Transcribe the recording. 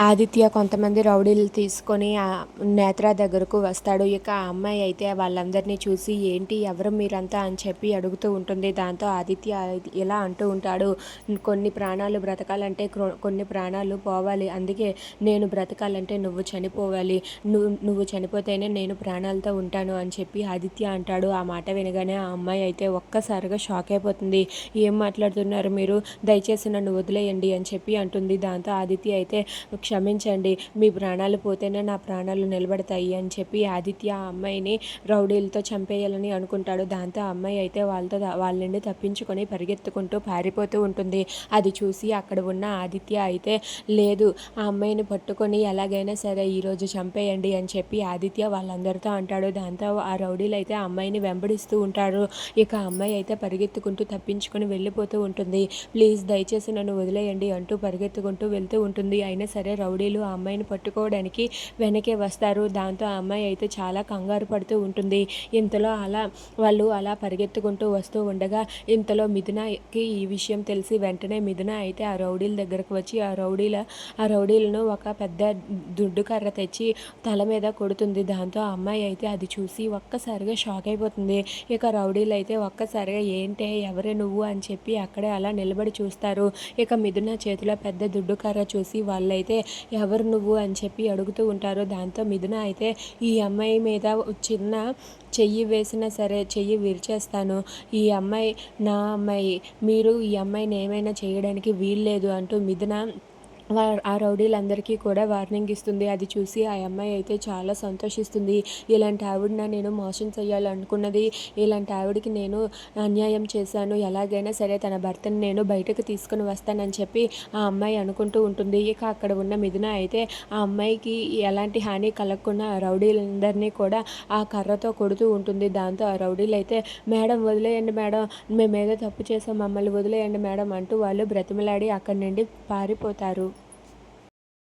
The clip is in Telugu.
ఆదిత్య కొంతమంది రౌడీలు తీసుకొని ఆ నేత్ర దగ్గరకు వస్తాడు. ఇక ఆ అమ్మాయి అయితే వాళ్ళందరినీ చూసి ఏంటి ఎవరు మీరంతా? అని చెప్పి అడుగుతూ ఉంటుంది. దాంతో ఆదిత్య ఇలా అంటూ ఉంటాడు కొన్ని ప్రాణాలు బ్రతకాలంటే క్రొ- కొన్ని ప్రాణాలు పోవాలి. అందుకే నేను బ్రతకాలంటే నువ్వు చనిపోవాలి. నువ్వు నువ్వు చనిపోతేనే నేను ప్రాణాలతో ఉంటాను అని చెప్పి ఆదిత్య అంటాడు. ఆ మాట వినగానే ఆ అమ్మాయి అయితే ఒక్కసారిగా షాక్ అయిపోతుంది. ఏం మాట్లాడుతున్నారు మీరు? దయచేసి నన్ను వదిలేయండి అని చెప్పి అంటుంది. దాంతో ఆదిత్య అయితే క్షమించండి మీ ప్రాణాలు పోతేనే నా ప్రాణాలు నిలబడతాయి అని చెప్పి ఆదిత్య ఆ అమ్మాయిని రౌడీలతో చంపేయాలని అనుకుంటాడు. దాంతో అమ్మాయి అయితే వాళ్ళతో వాళ్ళ నుండి తప్పించుకొని పరిగెత్తుకుంటూ పారిపోతూ ఉంటుంది. అది చూసి అక్కడ ఉన్న ఆదిత్య అయితే లేదు ఆ అమ్మాయిని పట్టుకొని ఎలాగైనా సరే ఈరోజు చంపేయండి అని చెప్పి ఆదిత్య వాళ్ళందరితో అంటాడు. దాంతో ఆ రౌడీలు అయితే ఆ అమ్మాయిని వెంబడిస్తూ ఉంటారు. ఇక అమ్మాయి అయితే పరిగెత్తుకుంటూ తప్పించుకొని వెళ్ళిపోతూ ఉంటుంది. ప్లీజ్ దయచేసి నన్ను వదిలేయండి అంటూ పరిగెత్తుకుంటూ వెళ్తూ ఉంటుంది. అయినా సరే రౌడీలు ఆ అమ్మాయిని పట్టుకోవడానికి వెనకే వస్తారు. దాంతో ఆ అమ్మాయి అయితే చాలా కంగారు పడుతూ ఉంటుంది. ఇంతలో అలా వాళ్ళు అలా పరిగెత్తుకుంటూ వస్తూ ఉండగా ఇంతలో మిథునకి ఈ విషయం తెలిసి వెంటనే మిథున అయితే ఆ రౌడీల దగ్గరకు వచ్చి ఆ రౌడీల ఆ రౌడీలను ఒక పెద్ద దుడ్డు కర్ర తెచ్చి తల మీద కొడుతుంది. దాంతో ఆ అమ్మాయి అయితే అది చూసి ఒక్కసారిగా షాక్ అయిపోతుంది. ఇక రౌడీలు అయితే ఒక్కసారిగా ఏంటే ఎవరే నువ్వు? అని చెప్పి అక్కడే అలా నిలబడి చూస్తారు. ఇక మిథున చేతిలో పెద్ద దుడ్డు కర్ర చూసి వాళ్ళైతే ఎవరు నువ్వు అని చెప్పి అడుగుతూ ఉంటారు దాంతో మిథున అయితే ఈ అమ్మాయి మీద చిన్న చెయ్యి వేసినా సరే చెయ్యి విరిచేస్తాను. ఈ అమ్మాయి నా అమ్మాయి. మీరు ఈ అమ్మాయిని ఏమైనా చేయడానికి వీల్లేదు అంటూ మిథున ఆ రౌడీలందరికీ కూడా వార్నింగ్ ఇస్తుంది. అది చూసి ఆ అమ్మాయి అయితే చాలా సంతోషిస్తుంది. ఇలాంటి ఆవిడన నేను మోసం చేయాలనుకున్నది ఇలాంటి ఆవిడకి నేను అన్యాయం చేశాను. ఎలాగైనా సరే తన భర్తను నేను బయటకు తీసుకుని వస్తానని చెప్పి ఆ అమ్మాయి అనుకుంటూ ఉంటుంది. ఇక అక్కడ ఉన్న మిథున అయితే ఆ అమ్మాయికి ఎలాంటి హాని కలగకుండా ఆ రౌడీలందరినీ కూడా ఆ కర్రతో కొడుతూ ఉంటుంది. దాంతో ఆ రౌడీలు అయితే మేడం వదిలేయండి మేడం. మేమేదో తప్పు చేసాం. మమ్మల్ని వదిలేయండి మేడం అంటూ వాళ్ళు బ్రతిమలాడి అక్కడి నుండి పారిపోతారు.